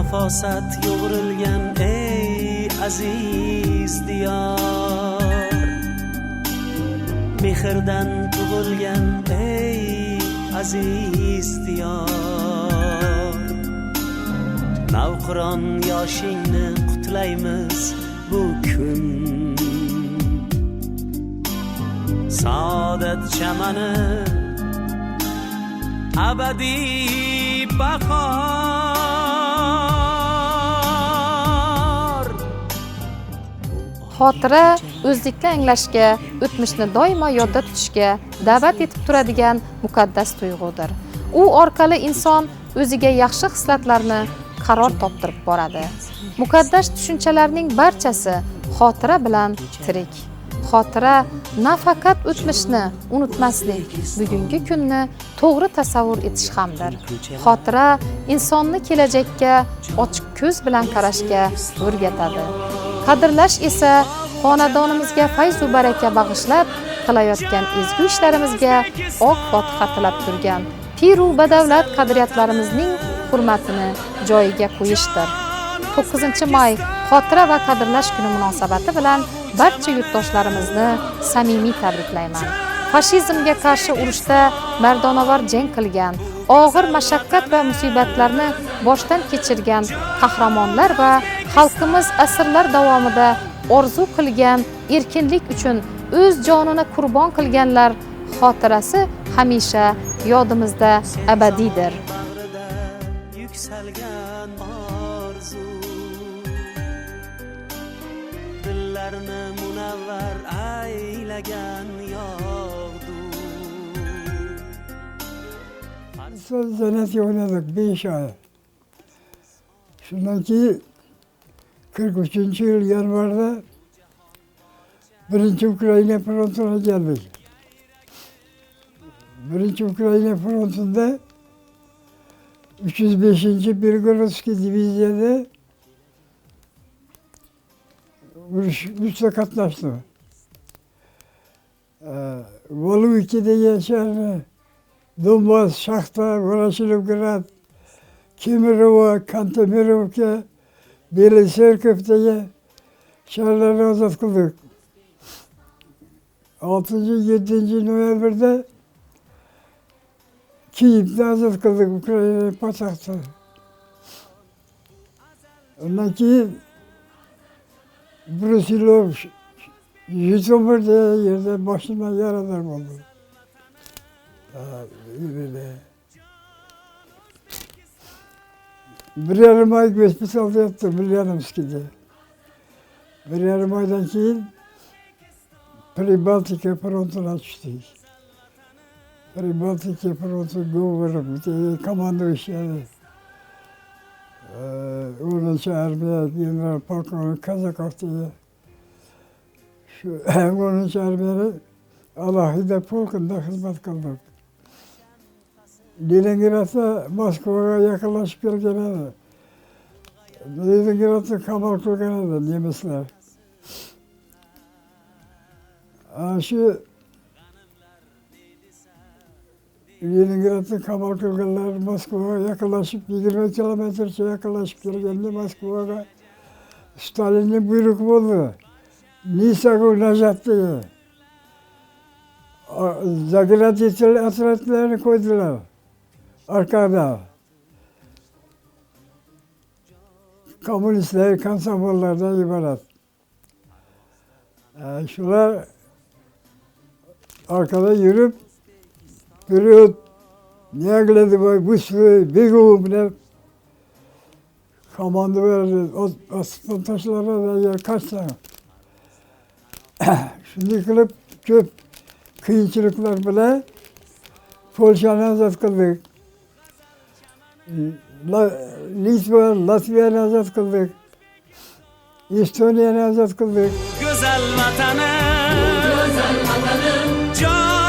nafosat yo'g'rilgan ey aziz diyor mehrdan tug'ilgan ey aziz diyor navqiron yoshingni qutlaymiz bu kun. Saodat chamani abadiy bahor xotira o'zlikni anglashga o'tmishni doimo yodda tutishga da'vat etib turadigan muqaddas tuyg'udir. U orqali inson o'ziga yaxshi hislatlarni qaror toptirib boradi. Muqaddas tushunchalarning barchasi xotira bilan tirik. Xotira nafaqat o'tmishni unutmaslik bugungi kunni to'g'ri tasavvur etish hamdir. Xotira insonni kelajakka ochiq ko'z bilan qarashga o'rgatadi. Qadrlash esa xonadonimizga fayzu baraka bag'ishlab qilayotgan ezgu ishlarimizga oq fotiha tilab turgan piru badavlat qadriyatlarimizning hurmatini joyiga qo'yishdir. 9 may xotira va qadrlash kuni munosabati bilan barcha yurtdoshlarimizni samimiy tabriklayman. Fashizmga qarshi urushda mardonavor jang qilgan og'ir mashaqqat va musibatlarni boshdan kechirgan qahramonlar va xalqimiz asrlar davomida orzu qilgan erkinlik uchun o'z jonini qurbon qilganlar xotirasi hamisha yodimizda abadiydir yuksalgan orzu dillarni munavvar aylagan yog'du Sonra zaneti oynadık beş ay. Şundan ki 43. yıl yanvarda birinci Ukrayna frontuna geldik. Birinci Ukrayna frontunda 305. Birgorodski divizyede vuruş, güçle katlaştı. Ee, Voluvik'te geçen Donbas, Şahta, Voroşilovgrad, Kimirova, Kantemirovka, Beliserköv'de şehirleri azat kıldık. 6. 7. Noyabr'da Kiev'de azat kıldık Ukrayna payitahtı. Ondan ki Brusilov, Jitomir'de yerde başıma yaralar oldu. Ha, böyle. Bir yarım ay hospitalda yattım Bilyanovski'de. Bir yarım aydan keyin Pribaltika frontuna düştük. Pribaltika frontu Govorov, komando işleri. Ee, 10. Armiya General Polkovnik Kazakov diye. Şu 10. Armiya'da Alahide Polk'unda hizmet kıldık. Leningrad'a, Moskova'ya yakınlaşıp. Leningrad'da kamal kılgene de Nemesler. Ha, şu Leningrad'da kamal kılganlar Moskova'ya yakınlaşıp 20 kilometre yakınlaşıp gelgende Moskova'ya Stalin'in buyruk oldu. Nisagul Najat diye. Zagirat atletlerini koydular. Arkada. Komünistler, kansabollardan ibaret. Ee, şular arkada yürüp duruyor. Niye geldi bu bu sürü bir grup ne komando verdi. O asılan taşlara da yer kaç. Şimdi kılıp köp kıyınçılıklar bile Polşa'nı azat. La, Litva, Latviya'yı azat kıldık. İstonya'yı azat kıldık. Güzel vatanım, güzel vatanım, can.